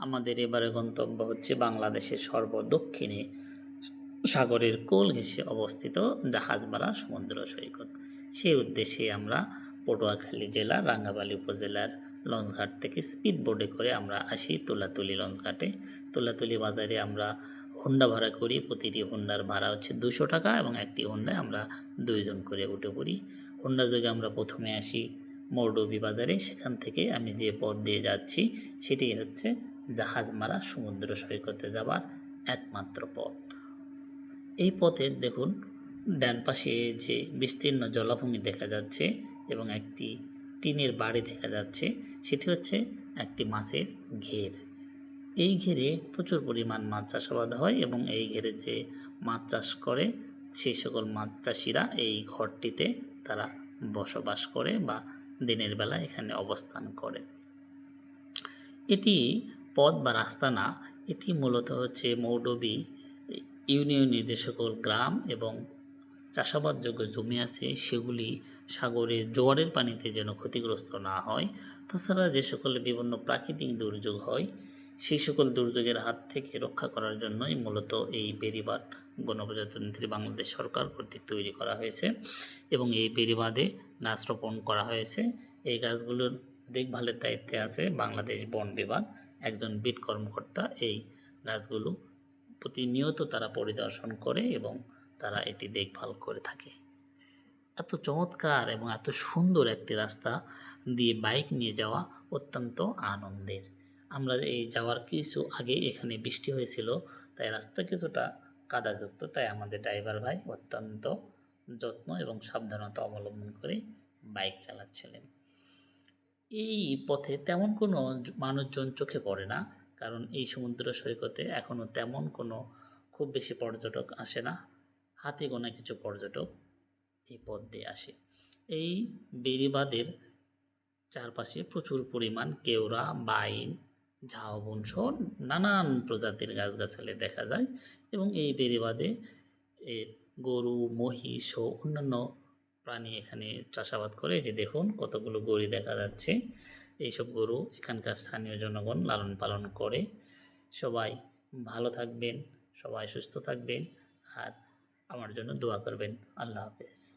আমাদের এবারে গন্তব্য হচ্ছে বাংলাদেশের সর্বদক্ষিণে সাগরের কোল ঘেঁষে অবস্থিত জাহাজমারা সমুদ্র সৈকত। সেই উদ্দেশ্যে আমরা পটুয়াখালী জেলার রাঙ্গাবালী উপজেলার লঞ্চঘাট থেকে স্পিড বোটে করে আমরা আসি তুলাতুলি লঞ্চঘাটে। তুলাতুলি বাজারে আমরা হোন্ডা ভাড়া করি, প্রতিটি হোন্ডার ভাড়া হচ্ছে দুশো টাকা এবং একটি হোন্ডায় আমরা দুইজন করে উঠে পড়ি। হোন্ডা যোগে আমরা প্রথমে আসি মৌডবি বাজারে সেখান থেকে আমি যে পথ দিয়ে যাচ্ছি, সেটি হচ্ছে জাহাজমারা সমুদ্র সৈকতে যাবার একমাত্র পথ। এই পথে দেখুন, ডান পাশে যে বিস্তীর্ণ জলাভূমি দেখা যাচ্ছে এবং একটি টিনের বাড়ি দেখা যাচ্ছে, সেটি হচ্ছে একটি মাছের ঘের। এই ঘেরে প্রচুর পরিমাণ মাছ চাষাবাদ হয় এবং এই ঘেরে যে মাছ চাষ করে সেই সকল মাছ চাষিরা এই ঘরটিতে তারা বসবাস করে বা দিনের বেলা এখানে অবস্থান করে। এটি পথ বা রাস্তা না, এটি মূলত হচ্ছে মৌডবি ইউনিয়নের যে সকল গ্রাম এবং চাষাবাদযোগ্য জমি আছে, সেগুলি সাগরের জোয়ারের পানিতে যেন ক্ষতিগ্রস্ত না হয়। তাছাড়া যে সকল বিভিন্ন প্রাকৃতিক দুর্যোগ হয় সেই সকল দুর্যোগের হাত থেকে রক্ষা করার জন্যই মূলত এই বেড়িবাঁধ গণপ্রজাতন্ত্রী বাংলাদেশ সরকার কর্তৃক তৈরি করা হয়েছে এবং এই বেড়িবাঁধে গাছ রোপণ করা হয়েছে। এই গাছগুলোর দেখভালের দায়িত্বে আছে বাংলাদেশ বন বিভাগ। একজন বিট কর্মকর্তা এই গাছগুলো প্রতিনিয়ত তারা পরিদর্শন করে এবং তারা এটি দেখভাল করে থাকে। এত চমৎকার এবং এত সুন্দর একটি রাস্তা দিয়ে বাইক নিয়ে যাওয়া অত্যন্ত আনন্দের। আমরা এই যাওয়ার কিছু আগে এখানে বৃষ্টি হয়েছিল, তাই রাস্তা কিছুটা কাদাযুক্ত, তাই আমাদের ড্রাইভার ভাই অত্যন্ত যত্ন এবং সাবধানতা অবলম্বন করে বাইক চালাচ্ছিলেন। এই পথে তেমন কোনো মানুষজন চোখে পড়ে না, কারণ এই সমুদ্র সৈকতে এখনও তেমন কোনো খুব বেশি পর্যটক আসে না, হাতে গোনা কিছু পর্যটক এই পথ দিয়ে আসে। এই বেড়িবাঁধের চারপাশে প্রচুর পরিমাণ কেওড়া, বাইন ঝাউবন সহ নানান প্রজাতির গাছগাছালি দেখা যায় এবং এই বেড়িবাঁধে এ গরু, মহিষ ও অন্যান্য প্রাণী এখানে চাষাবাদ করে। যে দেখুন কতগুলো গরু দেখা যাচ্ছে। এইসব গরু এখানকার স্থানীয় জনগণ লালন পালন করে। সবাই ভালো থাকবেন, সবাই সুস্থ থাকবেন আর আমার জন্য দোয়া করবেন। আল্লাহ হাফেজ।